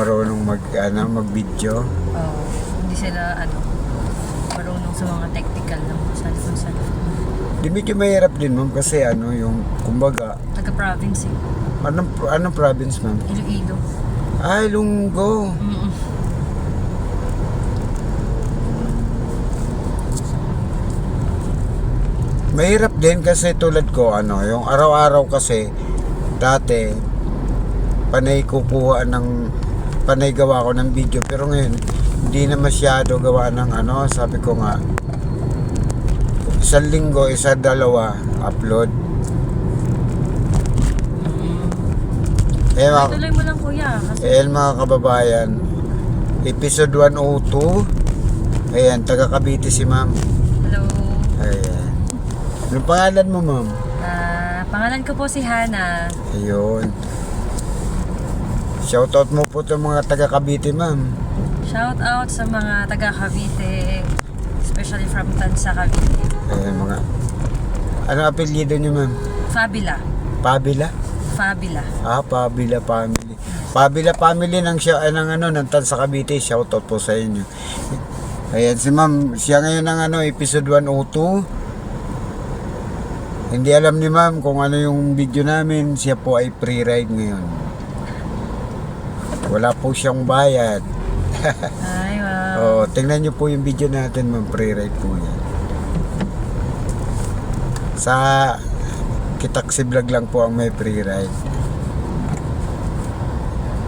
marunong mag, ano, mag-video. Oo. hindi sila, ano, marunong sa mga technical ng cellphone cellphone. Di medyo mahirap din ma'am kasi ano yung, kumbaga, Taga-province eh. anong, anong province ma'am? Iloilo. Ay, Lunggo. Mm-mm. Mahirap din kasi tulad ko, ano, yung araw-araw kasi, dati, panay kukuha ng, panay gawa ko ng video, pero ngayon, hindi na masyado gawa ng ano, sabi ko nga, isang linggo, isa dalawa, upload. Eh, mga, Tuloy mo lang kuya. Kasi eh, mga kababayan, episode 102, ayan, taga Cavite si ma'am. hello. Ayan. Anong pangalan mo, ma'am? Ah, pangalan ko po si Hana. Ayun. Shoutout mo po itong mga taga Cavite, ma'am. Shout out sa mga taga Cavite, especially from Tansa Cavite. Ayan, mga... Ano apelyido niyo, ma'am? Fabila. Pabila? Fabila. Ah, Pabila Family. Pabila Family ng siya ng ano ng Tansa Cavite. Shoutout po sa inyo. Ayan si ma'am, siya ngayon ng ano episode 102. Hindi alam ni ma'am kung ano yung video namin. Siya po ay pre-ride ngayon. Wala po siyang bayad. Ay, wow. Oh, tingnan niyo po yung video natin, ma'am. Pre-ride po yan. Sa Kitaksi Vlog lang po ang may pre-ride.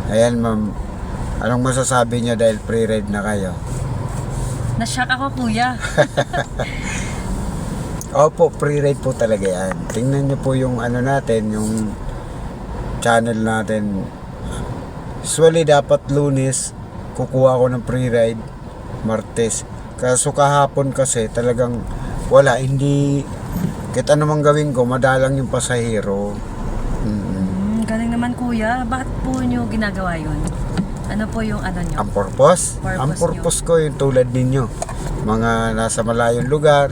Ayan, ma'am. Anong masasabi niyo dahil pre-ride na kayo? Nashock ako kuya. Opo, pre-ride po talaga yan. Tingnan niyo po yung ano natin, yung channel natin. Usually dapat lunes, kukuha ko ng pre-ride, martes. Kaso kahapon kasi talagang wala, hindi, kahit ano mang gawin ko, madalang yung pasahero. Mm. Hmm, galing naman kuya. Bakit po nyo ginagawa yun? Ano po yung ano nyo? Ang purpose? Purpose ang purpose ko yung tulad ninyo. Mga nasa malayong lugar,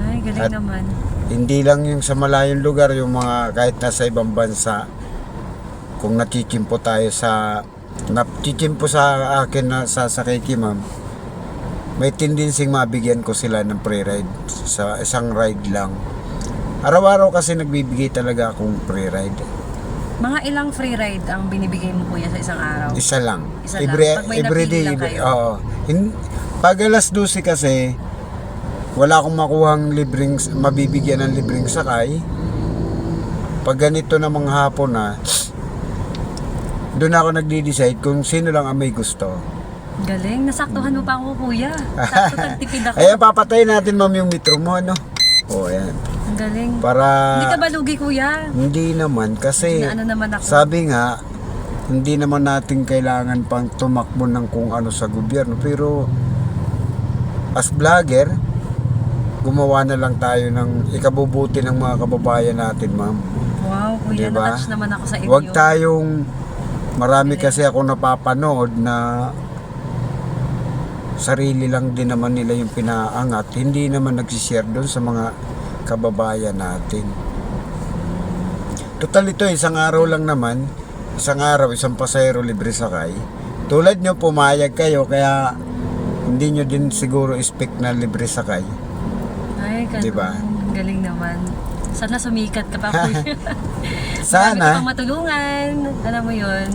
Ay, galing At- naman. Hindi lang yung sa malayong lugar, yung mga kahit nasa ibang bansa, kung nachichimpo tayo sa, nachichimpo sa akin na sasakay ki ma'am, may tendency mabigyan ko sila ng pre-ride sa isang ride lang. Araw-araw kasi nagbibigay talaga akong pre-ride. Mga ilang free ride ang binibigay mo kuya sa isang araw? Isa lang. Isa lang. every, Pag may every day. lang kayo. Oo. In- pag alas 12 kasi, wala akong makuhang libreng, mabibigyan ng libreng sakay. Pag ganito na mga hapon na, doon ako nagde-decide kung sino lang ang may gusto. Galing. Nasaktuhan mo pa ako kuya. Sakto tagtipid ako. Ayan, papatayin natin ma'am yung metro mo, ano? O, ayan. Ang galing. Para... Hindi ka ba lugi kuya? Hindi naman, kasi... Na ano naman ako? Sabi nga, hindi naman natin kailangan pang tumakbo ng kung ano sa gobyerno. Pero, as vlogger, gumawa na lang tayo ng ikabubuti ng mga kababayan natin, ma'am. Wow, kuya. Diba? Natouch naman ako sa inyo. Huwag tayong, marami kasi ako napapanood na sarili lang din naman nila yung pinaangat. Hindi naman nagsishare doon sa mga kababayan natin. Total ito, isang araw lang naman. Isang araw, isang pasahero libre sakay. Tulad nyo, pumayag kayo, kaya hindi nyo din siguro expect na libre sakay. Ay, galing. Diba? Galing naman. Sana sumikat ka pa kuya. Marami ka Sana, pang matulungan. Alam mo yun.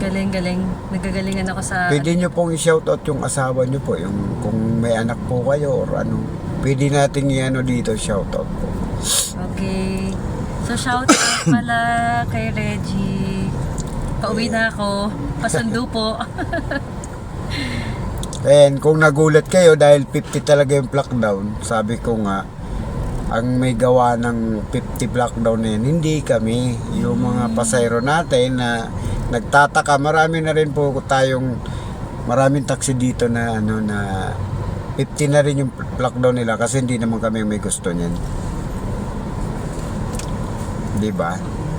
Galing, galing. Nagagalingan ako sa... pwede nyo pong i-shoutout yung asawa nyo po, yung kung may anak po kayo or ano. Pwede natin i-ano dito, shoutout po. Okay. So, shout out pala kay Reggie. Pauwi na ako. Pasundo po. And kung nagulat kayo dahil 50 talaga yung lockdown, sabi ko nga, ang may gawa ng 50 lockdown na yan, hindi kami. Yung mga pasayro natin na nagtataka, marami na rin po tayong, maraming taxi dito na ano na 50 na rin yung lockdown nila kasi hindi naman kami may gusto niyan. Di ba?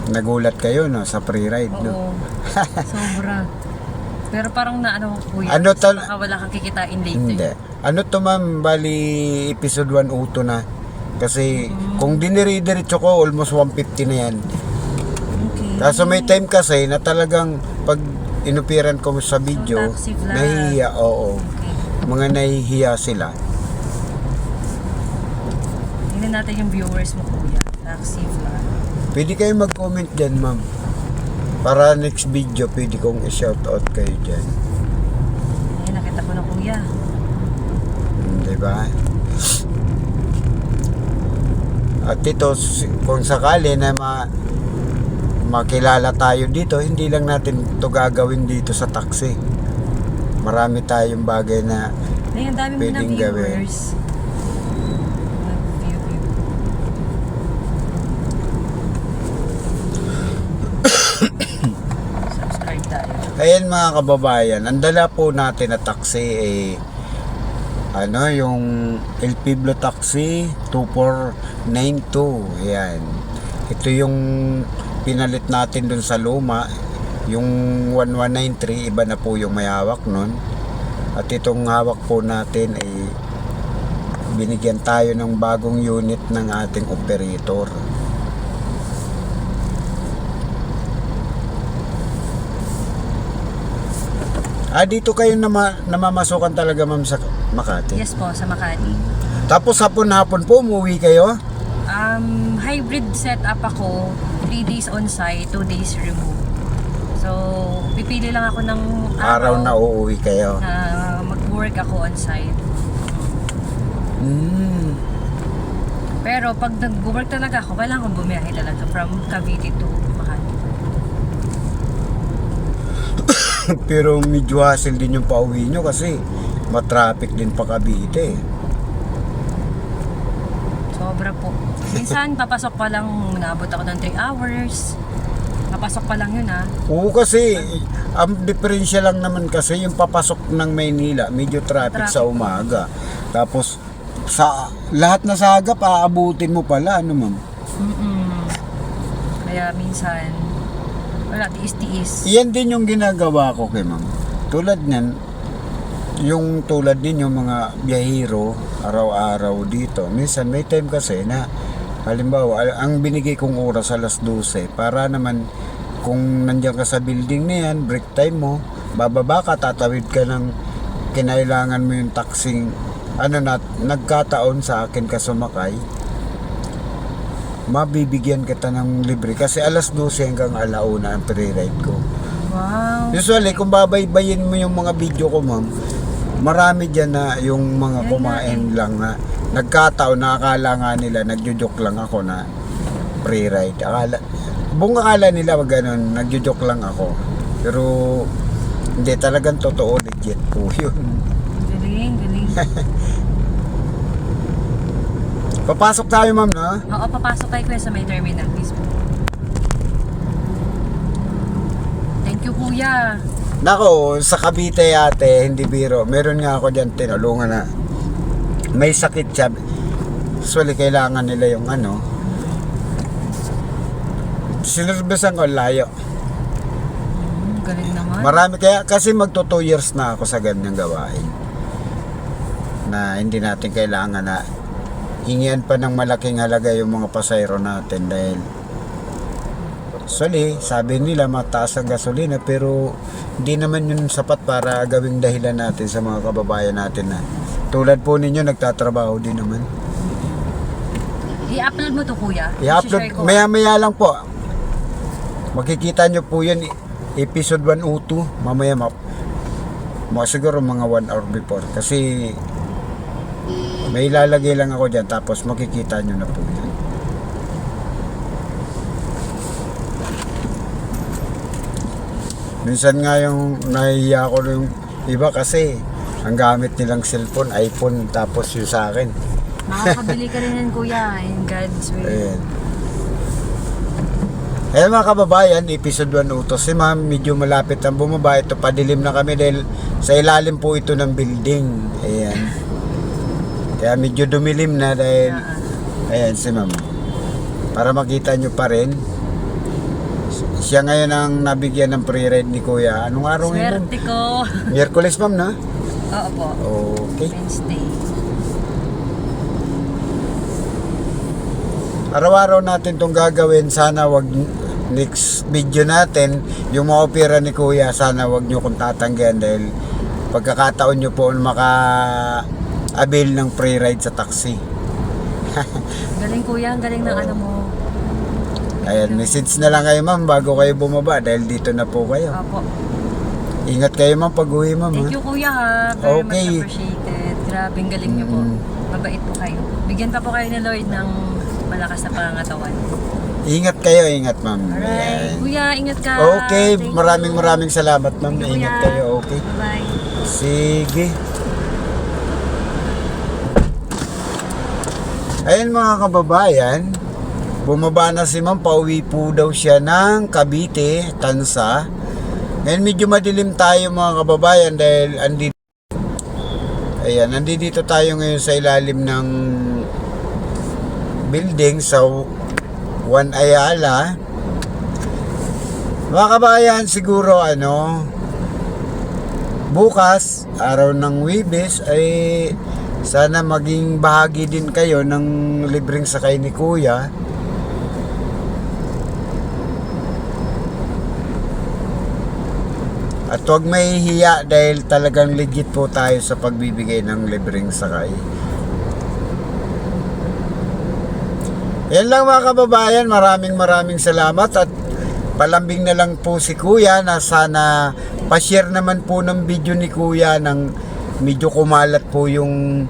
Nagulat kayo no sa pre-ride no. Oo. Sobra. Pero parang na ano ko kuya. Ano tal- Baka wala kang kikitain later. Hindi. Ano to ma'am, bali episode 1 auto na. Kasi kung dinire-diretso ko, almost 150 na yan. Okay. Kaso may time kasi na talagang pag inupiran ko sa video, taxi vlog. nahihiya, oo. Okay. Mga nahihiya sila. Tingnan natin yung viewers mo, kuya. Taxi vlog. Pwede kayo mag-comment dyan, ma'am. Para next video, pwede kong i-shoutout kayo dyan. Ayun, nakita ko na kuya. Hmm, Di ba? At ito, kung sakali na ma makilala tayo dito, hindi lang natin to gagawin dito sa taxi. Marami tayong bagay na Ayun, ang dami Pwedeng gawin. Ayan mga kababayan, ang dala po natin na taxi eh ano yung El Pueblo Taxi 2492. Ayan. Ito yung pinalit natin dun sa luma. Yung 1193 iba na po yung may hawak nun. At itong hawak po natin ay binigyan tayo ng bagong unit ng ating operator. Ah, dito kayo nama, namamasukan talaga ma'am sa Makati. Yes po, sa Makati. Tapos hapon-hapon po umuwi kayo? Um, hybrid setup ako. 3 days on site, 2 days remote. So, pipili lang ako ng Araw na uuwi kayo. na mag-work ako on site. Mm. Pero pag nag-work talaga ako, kailangan bumiyahe talaga from Cavite to Makati. Pero medyo hassle din yung pauwi nyo kasi matraffic din pa Cavite. Sobra po. Minsan, papasok pa lang, nabot ako ng 3 hours. Papasok pa lang yun ah. Oo kasi, ang diferensya lang naman kasi yung papasok ng Maynila, medyo traffic sa Traffic. umaga. Tapos, sa lahat na sagap, aabutin mo pala, ano ma'am? Mm-mm. Kaya minsan, wala, tiis-tiis. Iyan din yung ginagawa ko kay ma'am. Tulad niyan, yung tulad din yung mga biyahero, araw-araw dito. Minsan may time kasi na, halimbawa, al- ang binigay kong oras alas 12, para naman kung nandiyan ka sa building na yan, break time mo, bababa ka, tatawid ka ng kinailangan mo yung taxing, ano na, nagkataon sa akin ka sumakay, mabibigyan kita ng libre kasi alas 12 hanggang alauna ang pre-ride ko. Wow. Usually, kung babaybayin mo yung mga video ko, ma'am, marami dyan na yung mga kumain lang na nagkataon na akala nga nila, nagjujoke lang ako na pre-ride. Akala, buong akala nila wag ganun, nagjujoke lang ako. Pero, hindi talagang totoo, legit po yun. Galing, galing. Papasok tayo, ma'am, na? Oo, papasok kayo kuya sa may terminal mismo. Thank you kuya. Nako, sa Cavite ate, hindi biro. Meron nga ako dyan tinulungan na may sakit siya. Usually, kailangan nila yung ano. Sinurbesan ko layo. Hmm, galing naman. Marami kaya kasi magto 2 years na ako sa ganyang gawain. Na hindi natin kailangan na hingian pa ng malaking halaga yung mga pasayro natin dahil Actually, sabi nila mataas ang gasolina pero hindi naman yun sapat para gawing dahilan natin sa mga kababayan natin na tulad po ninyo nagtatrabaho din naman. I-upload mo to kuya. I-upload maya maya lang po. Makikita nyo po yun episode 1 o 2 mamaya map. Mga siguro mga 1 hour before kasi may ilalagay lang ako dyan tapos makikita nyo na po yun. Minsan nga yung nahihiya ko yung iba kasi ang gamit nilang cellphone, iPhone tapos yung sa akin. Makakabili ka rin yan kuya. In God's will. Ayan. Ayan mga kababayan, episode 1 utos. Si ma'am, medyo malapit ang bumaba. Ito, padilim na kami dahil sa ilalim po ito ng building. Ayan. Kaya medyo dumilim na dahil, ayan si ma'am. Para makita nyo pa rin. Siya ngayon ang nabigyan ng pre-ride ni Kuya. Anong araw ngayon? Swerte ko. Miyerkules ma'am na? Oo po. Okay. Wednesday. Araw-araw natin itong gagawin. Sana wag next video natin, yung mga opera ni Kuya, sana wag nyo kong tatanggihan dahil pagkakataon nyo po maka-avail ng free ride sa taxi. Galing kuya, ang galing ng ano mo. Ayan, message na lang kayo ma'am bago kayo bumaba dahil dito na po kayo. Apo. Ingat kayo ma'am pag uwi ma'am. Thank ha? you kuya ha. Very much Okay. appreciated. Grabe, ang galing niyo po. Mm. Mabait po kayo. Bigyan pa po kayo ni Lord ng malakas na pangangatawan. Ingat kayo, ingat ma'am. Alright. Ayan. Kuya, ingat ka. Okay, Thank maraming you. maraming salamat ma'am. Ingat kayo, okay. Bye. Sige. Ayun mga kababayan, bumaba na si ma'am, pauwi po daw siya ng Cavite, Tansa. Ngayon medyo madilim tayo mga kababayan dahil andito Ayan, nandito tayo ngayon sa ilalim ng building sa Juan Ayala. Mga kabayan, siguro ano, bukas, araw ng Wibis, ay sana maging bahagi din kayo ng libreng sakay ni Kuya. At huwag mahihiya dahil talagang legit po tayo sa pagbibigay ng libreng sakay. Yan lang mga kababayan, maraming maraming salamat at palambing na lang po si Kuya na sana pa-share naman po ng video ni Kuya ng medyo kumalat po yung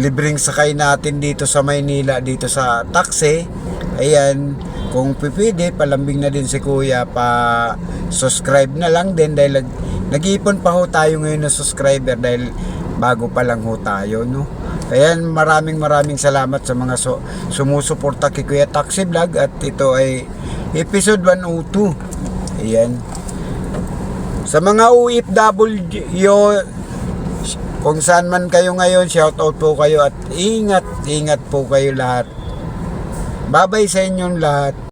libreng sakay natin dito sa Maynila, dito sa taxi. Ayan, kung pipili, palambing na din si Kuya pa subscribe na lang din dahil nag- nag-iipon pa ho tayo ngayon na subscriber dahil bago pa lang ho tayo, no? Ayan, maraming maraming salamat sa mga su- sumusuporta kay Kuya Taxi Vlog at ito ay episode 102. Ayan. Sa mga OFW, kung saan man kayo ngayon, shout out po kayo at ingat, ingat po kayo lahat. Babay sa inyong lahat.